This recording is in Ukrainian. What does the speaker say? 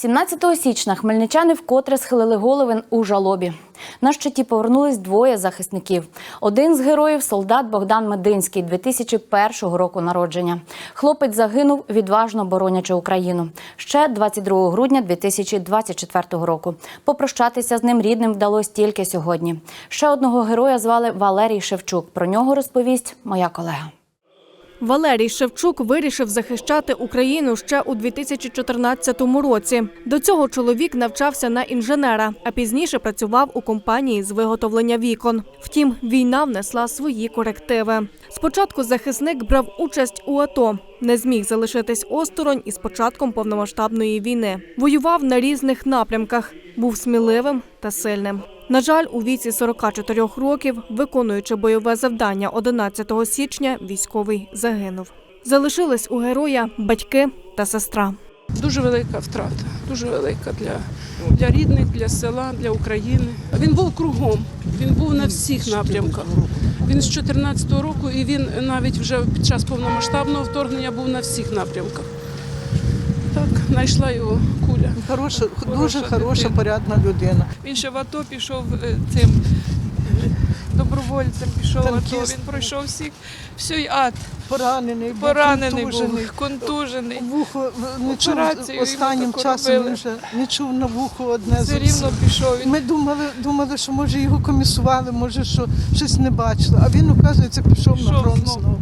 17 січня хмельничани вкотре схилили голови у жалобі. На щиті повернулись двоє захисників. Один з героїв солдат Богдан Мединський, 2001 року народження. Хлопець загинув, відважно боронячи Україну. Ще 22 грудня 2024 року. Попрощатися з ним рідним вдалося тільки сьогодні. Ще одного героя звали Валерій Шевчук. Про нього розповість моя колега. Валерій Шевчук вирішив захищати Україну ще у 2014 році. До цього чоловік навчався на інженера, а пізніше працював у компанії з виготовлення вікон. Втім, війна внесла свої корективи. Спочатку захисник брав участь у АТО, не зміг залишитись осторонь із початком повномасштабної війни. Воював на різних напрямках, був сміливим та сильним. На жаль, у віці 44 років, виконуючи бойове завдання 11 січня, військовий загинув. Залишились у героя батьки та сестра. Дуже велика втрата, дуже велика для, для рідних, для села, для України. Він був кругом, він був на всіх напрямках. Він з 14-го року і він навіть вже під час повномасштабного вторгнення був на всіх напрямках. Так, знайшла його куля. Хороша, дуже Хороша хороша, дитина. порядна людина. Він ще в АТО пішов е, цим е, добровольцем, пішов в АТО. Він пройшов всіх, всій ад, Поранений, був, поранений контужений. був, контужений. Вухо не чув останнім часом робили. він вже не чув на вухо одне Все рівно пішов. Він Ми думали, думали, що може його комісували, може що щось не бачили. А він, оказується, пішов на Пішов фронт знову. знову.